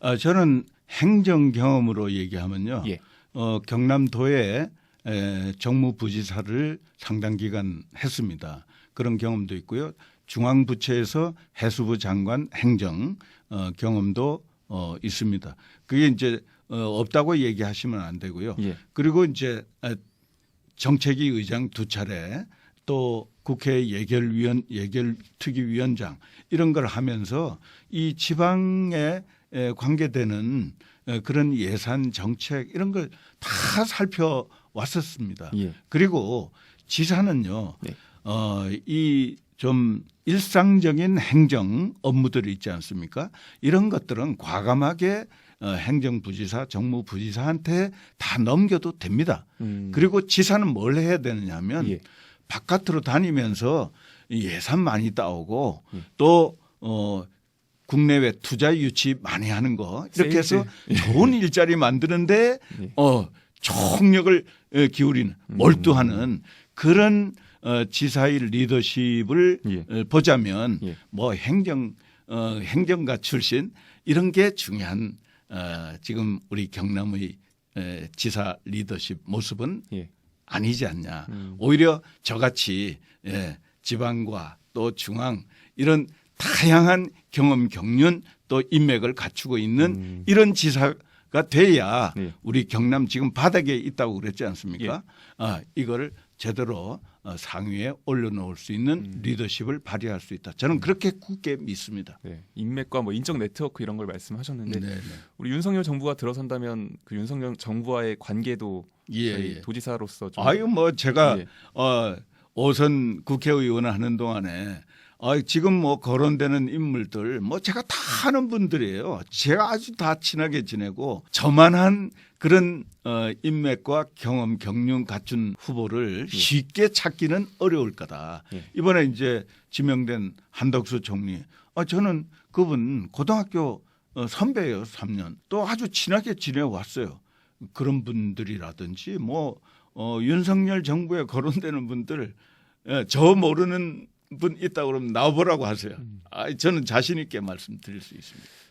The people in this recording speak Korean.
아, 저는 행정 경험으로 얘기하면요. 예. 어, 경남도에 에, 정무부지사를 상당 기간 했습니다. 그런 경험도 있고요. 중앙부처에서 해수부 장관 행정 어, 경험도 어, 있습니다. 그게 이제 어, 없다고 얘기하시면 안 되고요. 예. 그리고 이제 에, 정책위 의장 두 차례 또 국회 예결위원 예결특위위원장 이런 걸 하면서 이 지방에 에, 관계되는 에, 그런 예산 정책 이런 걸 다 살펴왔었습니다. 예. 그리고 지사는요, 네. 어, 이 좀 일상적인 행정 업무들이 있지 않습니까? 이런 것들은 과감하게 어, 행정부지사, 정무부지사한테 다 넘겨도 됩니다. 음. 그리고 지사는 뭘 해야 되느냐면 예. 바깥으로 다니면서 이 예산 많이 따오고 예. 또 어, 국내외 투자 유치 많이 하는 거 이렇게 해서 세일즈. 좋은 일자리 만드는데 예. 어, 총력을 에, 기울이는 음. 몰두하는 그런 어, 지사의 리더십을 예. 어, 보자면 예. 뭐 행정 어, 행정가 출신 이런 게 중요한 어, 지금 우리 경남의 에, 지사 리더십 모습은 예. 아니지 않냐. 음. 오히려 저같이 예, 지방과 또 중앙 이런 다양한 경험 경륜 또 인맥을 갖추고 있는 음. 이런 지사가 돼야 예. 우리 경남 지금 바닥에 있다고 그랬지 않습니까? 아, 이거를 제대로 어, 상위에 올려놓을 수 있는 음. 리더십을 발휘할 수 있다. 저는 그렇게 굳게 믿습니다. 네. 인맥과 뭐 인적 네트워크 이런 걸 말씀하셨는데 네, 네. 우리 윤석열 정부가 들어선다면 그 윤석열 정부와의 관계도 예, 예. 도지사로서 좀 아유 뭐 제가 예. 어, 오선 국회의원을 하는 동안에 아, 지금 뭐 거론되는 인물들 뭐 제가 다 아는 분들이에요. 제가 아주 다 친하게 지내고 저만한 그런 어, 인맥과 경험 경륜 갖춘 후보를 쉽게 찾기는 어려울 거다. 예. 이번에 이제 지명된 한덕수 총리. 아, 저는 그분 고등학교 어, 선배예요, 3년. 또 아주 친하게 지내왔어요. 그런 분들이라든지 뭐 어, 윤석열 정부에 거론되는 분들 예, 저 모르는 분 있다 그러면 나와보라고 하세요. 아, 저는 자신 있게 말씀드릴 수 있습니다.